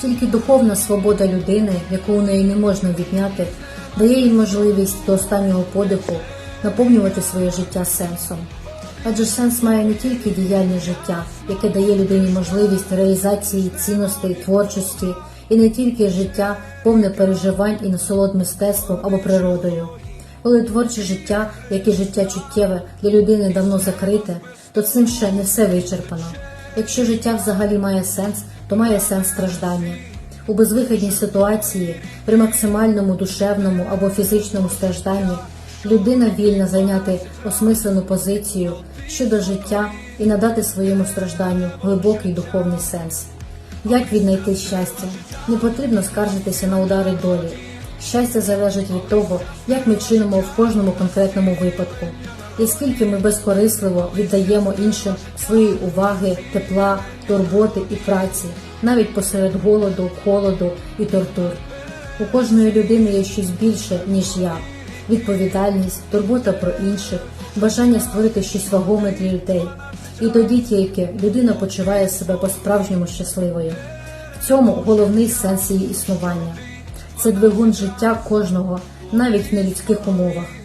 Тільки духовна свобода людини, яку у неї не можна відняти, дає їй можливість до останнього подиху наповнювати своє життя сенсом. Адже сенс має не тільки діяльне життя, яке дає людині можливість реалізації цінностей, творчості, і не тільки життя, повне переживань і насолод мистецтвом або природою. Коли творче життя, як і життя чуттєве, для людини давно закрите, то цим ще не все вичерпано. Якщо життя взагалі має сенс, то має сенс страждання. У безвихідній ситуації, при максимальному душевному або фізичному стражданні, людина вільна зайняти осмислену позицію щодо життя і надати своєму стражданню глибокий духовний сенс. Як віднайти щастя? Не потрібно скаржитися на удари долі. Щастя залежить від того, як ми чинимо в кожному конкретному випадку, і скільки ми безкорисливо віддаємо іншим своєї уваги, тепла, турботи і праці, навіть посеред голоду, холоду і тортур. У кожної людини є щось більше, ніж я: відповідальність, турбота про інших, бажання створити щось вагоме для людей. І тоді тільки людина почуває себе по-справжньому щасливою. В цьому головний сенс її існування. Це двигун життя кожного, навіть в нелюдських умовах.